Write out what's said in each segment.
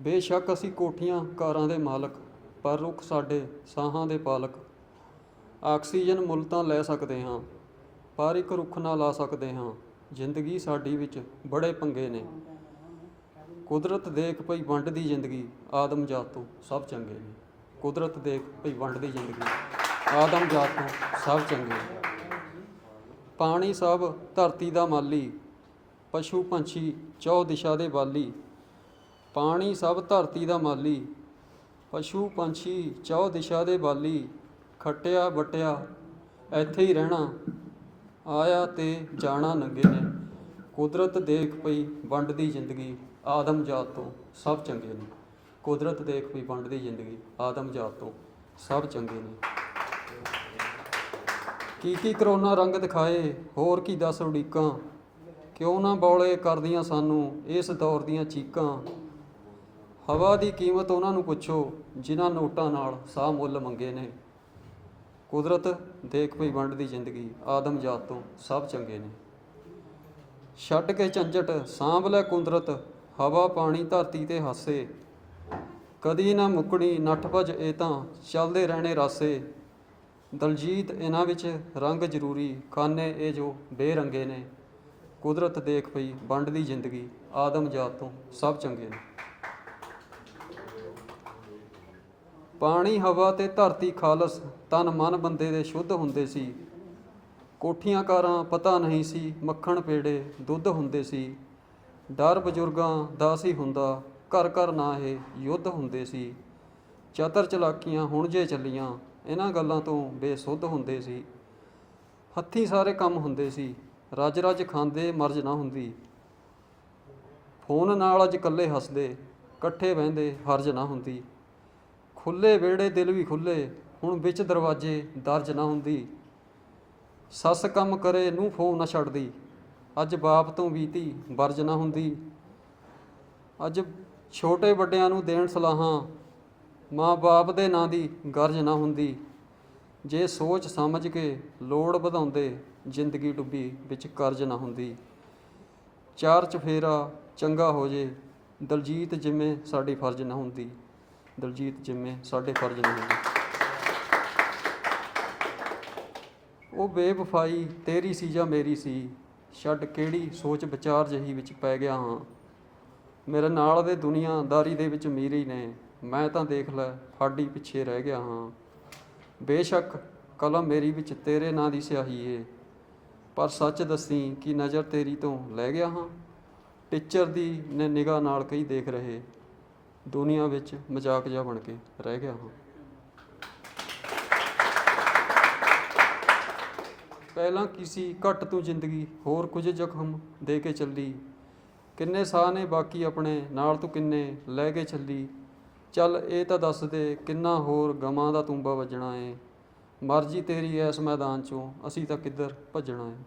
ਬੇਸ਼ੱਕ ਅਸੀਂ ਕੋਠੀਆਂ, ਕਾਰਾਂ ਦੇ ਮਾਲਕ, ਪਰ ਰੁੱਖ ਸਾਡੇ ਸਾਹਾਂ ਦੇ ਪਾਲਕ। ਆਕਸੀਜਨ ਮੁੱਲ ਤਾਂ ਲੈ ਸਕਦੇ ਹਾਂ, ਪਰ ਇੱਕ ਰੁੱਖ ਨਾ ਲਾ ਸਕਦੇ ਹਾਂ। ਜ਼ਿੰਦਗੀ ਸਾਡੀ ਵਿੱਚ ਬੜੇ ਪੰਗੇ ਨੇ। ਕੁਦਰਤ ਦੇਖ ਪਈ ਵੰਡਦੀ ਜ਼ਿੰਦਗੀ, ਆਦਮ ਜਾਤ ਤੋਂ ਸਭ ਚੰਗੇ ਨੇ। ਕੁਦਰਤ ਦੇਖ ਪਈ ਵੰਡਦੀ ਜ਼ਿੰਦਗੀ, ਆਦਮ ਜਾਤ ਤੋਂ ਸਭ ਚੰਗੇ ਨੇ। ਪਾਣੀ ਸਭ ਧਰਤੀ ਦਾ ਮਾਲੀ, ਪਸ਼ੂ ਪੰਛੀ ਚੌ ਦਿਸ਼ਾ ਦੇ ਵਾਲੀ ਪਾਣੀ ਸਭ ਧਰਤੀ ਦਾ ਮਾਲੀ, ਪਸ਼ੂ ਪੰਛੀ ਚੌ ਦਿਸ਼ਾ ਦੇ ਬਾਲੀ, ਖੱਟਿਆ ਬਟਿਆ, ਇੱਥੇ ਹੀ ਰਹਿਣਾ, ਆਇਆ ਤੇ ਜਾਣਾ ਨੰਗੇ ਨੇ। ਕੁਦਰਤ ਦੇਖ ਪਈ ਵੰਡਦੀ ਜ਼ਿੰਦਗੀ ਆਦਮ ਜਾਤ ਤੋਂ, ਸਭ ਚੰਗੇ ਨੇ। ਕੁਦਰਤ ਦੇਖ ਪਈ ਵੰਡਦੀ ਜ਼ਿੰਦਗੀ ਆਦਮ ਜਾਤ ਤੋਂ, ਸਭ ਚੰਗੇ ਨੇ। ਕੀ ਕੀ ਕਰੋਨਾ ਰੰਗ ਦਿਖਾਏ, ਹੋਰ ਕੀ ਦੱਸ ਉਡੀਕਾਂ। ਕਿਉਂ ਨਾ ਬੌਲੇ ਕਰਦੀਆਂ ਸਾਨੂੰ ਇਸ ਦੌਰ ਦੀਆਂ ਚੀਕਾਂ। ਹਵਾ ਦੀ ਕੀਮਤ ਉਹਨਾਂ ਨੂੰ ਪੁੱਛੋ, ਜਿਨ੍ਹਾਂ ਨੋਟਾਂ ਨਾਲ ਸਾਹ ਮੁੱਲ ਮੰਗੇ ਨੇ। ਕੁਦਰਤ, ਦੇਖ ਪਈ ਵੰਡ ਦੀ ਜ਼ਿੰਦਗੀ, ਆਦਮ ਜਾਤ ਤੋਂ ਸਭ ਚੰਗੇ ਨੇ। ਛੱਡ ਕੇ ਝੰਜਟ, ਸਾਂਭ ਲੈ ਕੁਦਰਤ, ਹਵਾ ਪਾਣੀ ਧਰਤੀ ਤੇ ਹਾਸੇ। ਕਦੀ ਨਾ ਮੁੱਕਣੀ, ਨੱਠ ਭਜ ਇਹ ਤਾਂ ਚੱਲਦੇ ਰਹਿਣੇ ਰਾਸੇ। ਦਲਜੀਤ, ਇਹਨਾਂ ਵਿੱਚ ਰੰਗ ਜ਼ਰੂਰੀ, ਖਾਨੇ ਇਹ ਜੋ ਬੇਰੰਗੇ ਨੇ। ਕੁਦਰਤ, ਦੇਖ ਪਈ ਵੰਡ ਦੀ ਜ਼ਿੰਦਗੀ, ਆਦਮ ਜਾਤ ਤੋਂ ਸਭ ਚੰਗੇ ਨੇ। ਪਾਣੀ, ਹਵਾ ਤੇ ਧਰਤੀ ਖਾਲਸ, ਤਨ ਮਨ ਬੰਦੇ ਦੇ ਸ਼ੁੱਧ ਹੁੰਦੇ ਸੀ। ਕੋਠੀਆਂ ਕਾਰਾਂ ਪਤਾ ਨਹੀਂ ਸੀ, ਮੱਖਣ ਪੇੜੇ ਦੁੱਧ ਹੁੰਦੇ ਸੀ। ਡਰ ਬਜ਼ੁਰਗਾਂ ਦਾ ਸੀ ਹੁੰਦਾ, ਘਰ ਘਰ ਨਾ ਇਹ ਯੁੱਧ ਹੁੰਦੇ ਸੀ। ਚਤਰ ਚਲਾਕੀਆਂ ਹੁਣ ਜੇ ਚੱਲੀਆਂ, ਇਹਨਾਂ ਗੱਲਾਂ ਤੋਂ ਬੇਸੁੱਧ ਹੁੰਦੇ ਸੀ। ਹੱਥੀਂ ਸਾਰੇ ਕੰਮ ਹੁੰਦੇ ਸੀ, ਰੱਜ ਰੱਜ ਖਾਂਦੇ ਮਰਜ ਨਾ ਹੁੰਦੀ। ਫੋਨ ਨਾਲ ਅੱਜ ਇਕੱਲੇ ਹੱਸਦੇ, ਇਕੱਠੇ ਬਹਿੰਦੇ ਹਰਜ ਨਾ ਹੁੰਦੀ। ਖੁੱਲੇ ਵਿਹੜੇ ਦਿਲ ਵੀ ਖੁੱਲੇ, ਹੁਣ ਵਿੱਚ ਦਰਵਾਜ਼ੇ ਦਰਜ ਨਾ ਹੁੰਦੀ। ਸੱਸ ਕੰਮ ਕਰੇ ਨੂੰ ਫੋ ਨਾ ਛੱਡਦੀ। ਅੱਜ ਬਾਪ ਤੋਂ ਵੀ ਧੀ ਵਰਜ ਨਾ ਹੁੰਦੀ। ਅੱਜ ਛੋਟੇ ਵੱਡਿਆਂ ਨੂੰ ਦੇਣ ਸਲਾਹਾਂ ਮਾਂ-ਬਾਪ ਦੇ ਨਾਂ ਦੀ ਗਰਜ ਨਾ ਹੁੰਦੀ। ਜੇ ਸੋਚ ਸਮਝ ਕੇ ਲੋੜ ਵਧਾਉਂਦੇ, ਜ਼ਿੰਦਗੀ ਡੁੱਬੀ ਵਿੱਚ ਕਰਜ਼ ਨਾ ਹੁੰਦੀ। ਚਾਰ ਚਫੇਰਾ ਚੰਗਾ ਹੋ ਜੇ, ਦਲਜੀਤ ਜਿਵੇਂ ਸਾਡੀ ਫਰਜ਼ ਨਾ ਹੁੰਦੀ। ਦਲਜੀਤ ਜਿੰਮੇ ਸਾਡੇ ਫਰਜ਼ ਨਹੀਂ ਉਹ ਬੇਵਫਾਈ ਤੇਰੀ ਸੀ ਜਾਂ ਮੇਰੀ ਸੀ, ਛੱਡ ਕਿਹੜੀ ਸੋਚ ਵਿਚਾਰ ਜਹੀ ਵਿੱਚ ਪੈ ਗਿਆ ਹਾਂ। ਮੇਰੇ ਨਾਲ ਦੇ ਦੁਨੀਆਦਾਰੀ ਦੇ ਵਿੱਚ ਮੀਰੀ ਨੇ, ਮੈਂ ਤਾਂ ਦੇਖ ਲੈ ਫਾਡੀ ਪਿੱਛੇ ਰਹਿ ਗਿਆ ਹਾਂ। ਬੇਸ਼ੱਕ ਕਲਮ ਮੇਰੀ ਵਿੱਚ ਤੇਰੇ ਨਾਂ ਦੀ ਸਿਆਹੀ ਏ, ਪਰ ਸੱਚ ਦੱਸੀ ਕਿ ਨਜ਼ਰ ਤੇਰੀ ਤੋਂ ਲੈ ਗਿਆ ਹਾਂ। ਟੀਚਰ ਦੀ ਨੇ ਨਿਗਾਹ ਨਾਲ ਕਈ ਦੇਖ ਰਹੇ ਦੁਨੀਆ ਵਿੱਚ ਮਜ਼ਾਕ ਜਿਹਾ ਬਣ ਕੇ ਰਹਿ ਗਿਆ ਹਾਂ ਪਹਿਲਾਂ ਕਿਸੇ ਘੱਟ ਤੋਂ ਜ਼ਿੰਦਗੀ, ਹੋਰ ਕੁਝ ਜ਼ਖਮ ਦੇ ਕੇ ਚੱਲੀ। ਕਿੰਨੇ ਸਾਹ ਨੇ ਬਾਕੀ ਆਪਣੇ, ਨਾਲ ਤੂੰ ਕਿੰਨੇ ਲੈ ਕੇ ਚੱਲੀ। ਚੱਲ ਇਹ ਤਾਂ ਦੱਸ ਦੇ, ਕਿੰਨਾ ਹੋਰ ਗਮਾਂ ਦਾ ਤੂੰਬਾ ਵੱਜਣਾ ਏ। ਮਰਜ਼ੀ ਤੇਰੀ ਐ ਇਸ ਮੈਦਾਨ ਚੋਂ ਅਸੀਂ ਤਾਂ ਕਿੱਧਰ ਭੱਜਣਾ ਏ।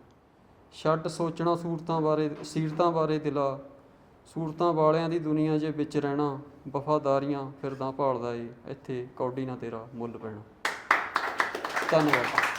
ਛੱਡ ਸੋਚਣਾ ਸੂਰਤਾਂ ਬਾਰੇ, ਸੀਰਤਾਂ ਬਾਰੇ ਦਿਲਾ। ਸੂਰਤਾਂ ਵਾਲਿਆਂ ਦੀ ਦੁਨੀਆ 'ਚ ਵਿੱਚ ਰਹਿਣਾ, ਵਫਾਦਾਰੀਆਂ ਫਿਰਦਾ ਭਾਲਦਾ ਏ, ਇੱਥੇ ਕੌਡੀ ਨਾ ਤੇਰਾ ਮੁੱਲ ਪੈਣਾ। ਧੰਨਵਾਦ।